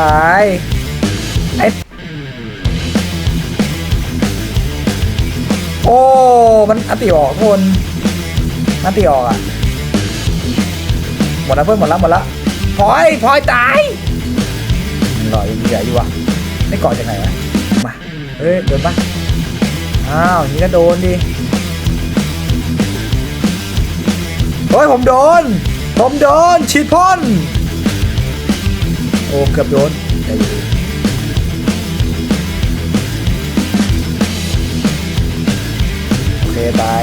ตายไอ้โอ้ มันอติออกทนอันติออกอะ หมดแล้วเพื่อนหมดแล้วหมดแล้วพลอยพลอยตายหล่อยังเหลืออยู่วะไม่เกาะจากไหนวะมาเฮ้ยโดนปะอ้าวนี้ก็โดนดิเฮ้ยผมโดน ผมโดนฉีดพ่น โอ้เกือบโดนใจเย็นโอเค ตาย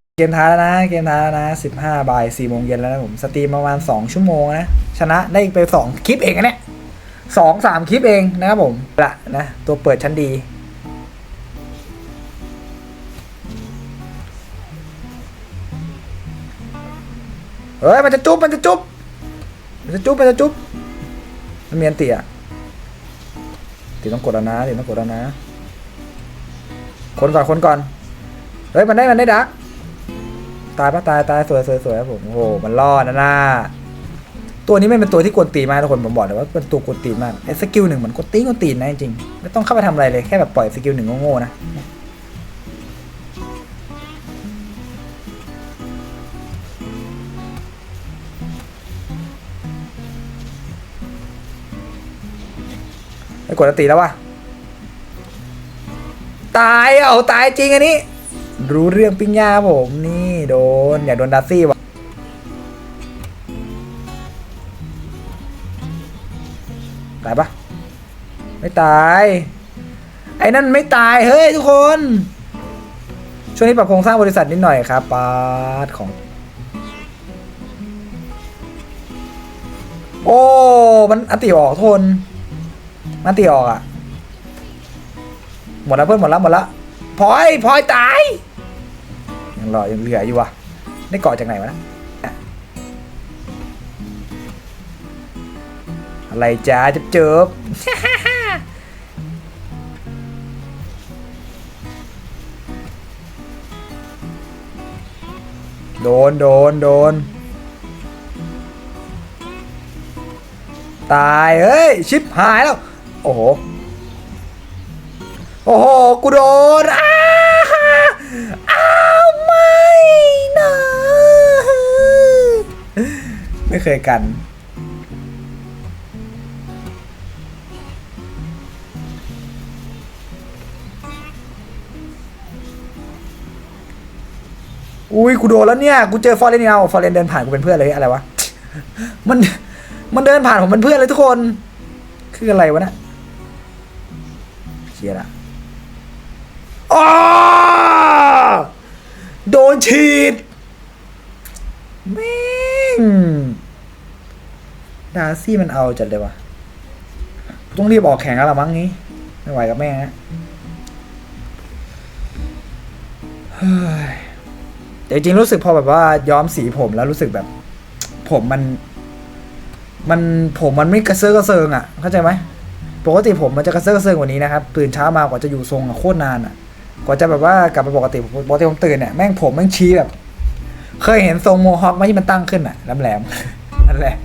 เก มท้ายแล้วนะ เกมท้ายแล้วนะ15บ่าย4โมงเย็นแล้วนะผมสตรีมประมาณ2ชั่วโมงนะ ชนะได้ไป2คลิปเองนะเนี่ยสองสามคลิปเองนะครับผมละนะตัวเปิดชั้นดีเฮ้ยมันจะจุ๊บมันจะจุ๊บมันจะจุ๊บมันจะจุ๊บมันมีอันเตียตีต้องกดแล้วนะตีต้องกดแล้วนะคนก่อนคนก่อนเฮ้ยมันได้มันได้ดัก ตายปะตายตายสวยสวยสวยครับผมโอ้โหมันรอดนะน่าตัวนี้ไม่เป็นตัวที่กวนตีมากทุกคนผมบอกเลยว่าเป็นตัวกวนตีมากไอ้สกิลหนึ่งเหมือนกวนตีกวนตีนนะจริงๆไม่ต้องเข้าไปทำอะไรเลยแค่แบบปล่อยสกิลหนึ่งโง่ๆนะไอ้กดแล้วตีแล้ววะตายเอาตายจริงอันนี้ รู้เรื่องปิ้งย่าผมนี่โดน อย่าโดนดัซซี่วะตายปะไม่ตาย ไอ้นั่นไม่ตายเฮ้ยทุกคน ช่วงนี้ปรับโครงสร้างบริษัทนิดหน่อยครับปาดของ โอ้มันอันติออกทนมันอันติออกอะหมดแล้วเพื่อนหมดแล้วหมดแล้วพลอยพลอยตาย ยังรอยังเหลืออยู่วะได้เกาะจากไหนวะนะอะไรจ้าจะเจิบโดน โดน โดน ตาย เฮ้ย ชิปหายแล้ว โอ้โห โอ้โห กูโดนอ้าอ้าวไม่นะ ไม่เคยกัน อุ้ยกูโดนแล้วเนี่ย กูเจอฟอร์เรนเอาฟอร์เรนเดินผ่านกูเป็นเพื่อนเลยอะไรวะ มัน มันเดินผ่านผมเป็นเพื่อนเลยทุกคน คืออะไรวะเนะเชียร์ละอ้โดนฉีดแม่ง ดาร์ซี่มันเอาจัดเลยวะต้องรีบออกแข่งแล้วละมั้งงี้ ไม่ไหวกับแม่ฮะเฮ้ยแต่จริงรู้สึกพอแบบว่าย้อมสีผมแล้วรู้สึกแบบ ผมมัน มันผมมันไม่กระเซาะกระเซิงอะเข้าใจไหมปกติผมมันจะกระเซาะกระเซิงกว่านี้นะครับตื่นเช้ามากว่าจะอยู่ทรงอะโคตรนานอะ กว่าจะแบบว่ากลับไปปกติปกติผมตื่นเนี่ยแม่งผมแม่งชี้แบบ เคยเห็นทรงโมฮอคไหมที่มันตั้งขึ้นอะแหลมๆนั่นแหละ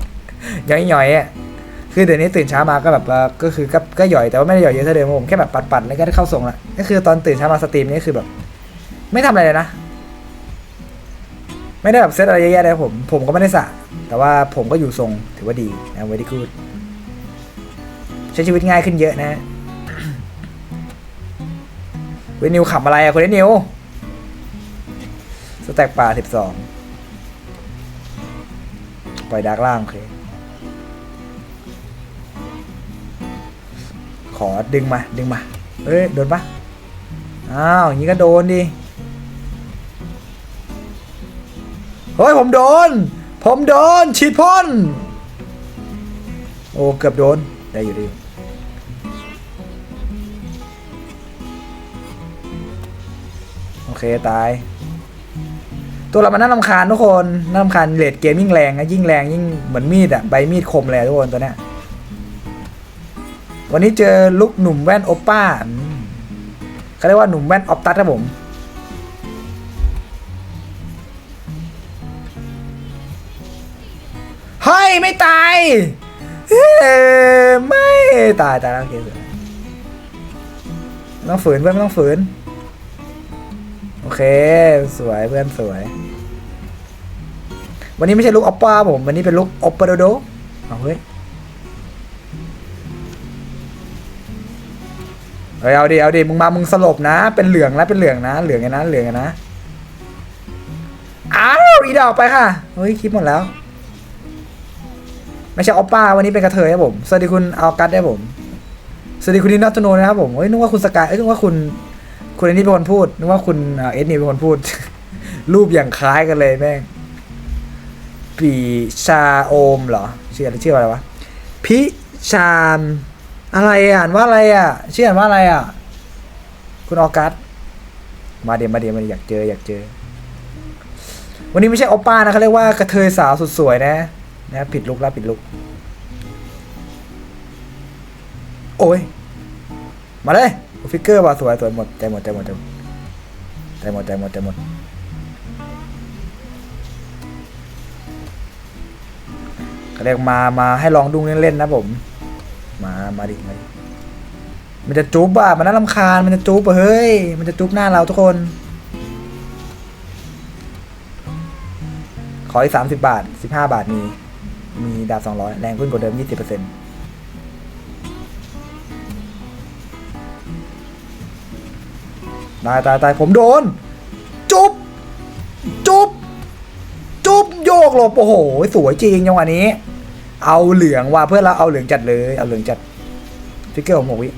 ย่อยๆอะคือเดี๋ยวนี้ตื่นเช้ามาก็แบบก็คือก็ก็หย่อยแต่ว่าไม่ได้หย่อยเยอะเท่าเดิมผมแค่แบบปัดๆแล้วก็ได้เข้าทรงละก็คือตอนตื่นเช้ามาสตรีมนี่คือแบบ ไม่ทำอะไรเลยนะ ไม่ได้แบบเซตอะไรเยอะๆเลยผม ผมก็ไม่ได้สระแต่ว่าผมก็อยู่ทรงถือว่าดีนะ very good ใช้ชีวิตง่ายขึ้นเยอะนะเวยนิวขับอะไรอะคุณเวยนิวสแต็กป่าสิบสองปล่อยดาร์กล่างโอเค ขอดึงมาดึงมาเฮ้ยโดนปะอ้าวอย่างนี้ก็โดนดิเฮ้ยผมโดน ผมโดนฉีดพ่นโอ้เกือบโดนได้อยู่ดีโอเคตาย ตัวเรามันน่ารำคาญทุกคนน่ารำคาญเลดเกมยิ่งแรงนะยิ่งแรงยิ่งเหมือนมีดอะใบมีดคมเลยทุกคนตัวเนี้ย วันนี้เจอลุกหนุ่มแว่นโอป้าเขาเรียกว่าหนุ่มแว่นออปตัสครับผมเฮ้ยไม่ตายเฮ้ยไม่ตายตายแล้วโอเคสวยไม่ต้องฝืนเพื่อนไม่ต้องฝืน โอเค สวยเพื่อนสวย วันนี้ไม่ใช่ลุกออปป้าผม วันนี้เป็นลุกออปปาโดโดเอาเฮ้ย เฮ้ยเอาดิเอาดิมึงมามึงสลบนะ เป็นเหลืองนะเป็นเหลืองนะ เหลืองไงนะเหลืองไงนะอ้าวอีดอกไปค่ะเฮ้ยคลิปหมดแล้ว ไม่ใช่ออปป้าวันนี้เป็นกระเทยครับผมสวัสดีคุณเอากัสได้ผมสวัสดีคุณนินัทโนนะครับผมเฮ้ยนึกว่าคุณสกายเอ้ยนึกว่าคุณ คุณอันนี้เป็นคนพูดนึกว่าคุณเอ่อเอสนี่เป็นคนพูด รูปอย่างคล้ายกันเลยแม่งปีชาโอมเหรอชื่ออะไรชื่ออะไรวะพิชาม อะไรอ่านว่าอะไรอะชื่ออ่านว่าอะไรอะ คุณออกัสมาเดี๋ยวมาเดี๋ยวมาเดี๋ยวอยากเจออยากเจอ วันนี้ไม่ใช่ออปป้านะเขาเรียกว่ากระเทยสาวสุดสวยนะนะผิดลุกแล้วผิดลุก โอ้ย มาเลยฟิกเกอร์ว่ะสวยสวยหมดใจหมดใจหมดใจหมดใจหมดใจหมดใจหมดเขาเรียกมามาให้ลองดุ้งเล่นๆนะผม มามาดิมาดิมันจะจุ๊บอะมันน่ารำคาญมันจะจุ๊บอะเฮ้ย มันจะจุ๊บหน้าเราทุกคน ขออีกสามสิบบาทสิบห้าบาทมี มีดาบสองร้อยแรงขึ้นกว่าเดิมยี่สิบเปอร์เซ็นต์ตายตายตายผมโดน จุ๊บ จุ๊บ จุ๊บโยกหลบโอ้โห สวยจริงจังหวะนี้ เอาเหลืองว่ะเพื่อนเราเอาเหลืองจัดเลย เอาเหลืองจัด ฟิกเกอร์ของหมกวิ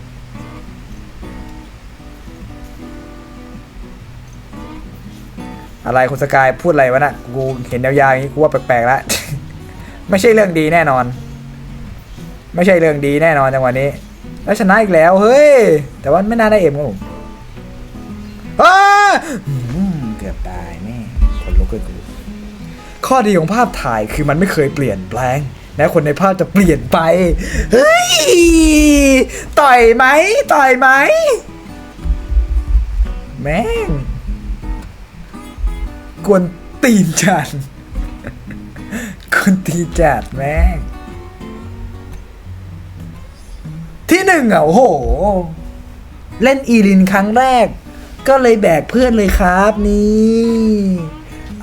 อะไรคุณสกายพูดอะไรวะน่ะกูเห็นยาวๆอย่างนี้กูว่าแปลกๆแล้วไม่ใช่เรื่องดีแน่นอน ไม่ใช่เรื่องดีแน่นอนจังหวะนี้ แล้วชนะอีกแล้วเฮ้ย แต่ว่าไม่น่าได้เอ็มครับผมเกือบตายแม่คนลุกเลยกูข้อดีของภาพถ่ายคือมันไม่เคยเปลี่ยนแปลง นะคนในภาพจะเปลี่ยนไป เฮ้ย ต่อยไหม ต่อยไหม แม่ง กวนตีนจัดกวนตีนจัดแม่ง ที่หนึ่งอะโอ้โห เล่นอีลินครั้งแรก ก็เลยแบกเพื่อนเลยครับนี่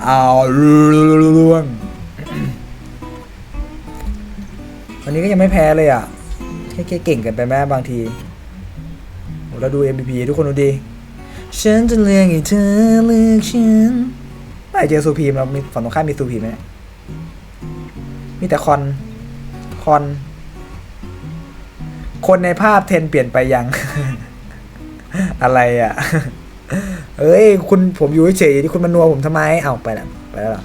เอาล่วง วันนี้ก็ยังไม่แพ้เลยอะแค่เก่งกันไปแม่บางทีโหเราดู MVP ทุกคนดูดี ฉันจะเลือกให้เธอเลือกฉันไม่เจอซูพีมเรามีฝั่งตรงข้ามมีซูพีมไหมมีแต่คอน คอน คนในภาพเทนเปลี่ยนไปยัง อะไรอะ เอ้ย คุณผมอยู่เฉยๆที่คุณมานัวผมทำไม เอาไปแล้ว ไปแล้วหรอ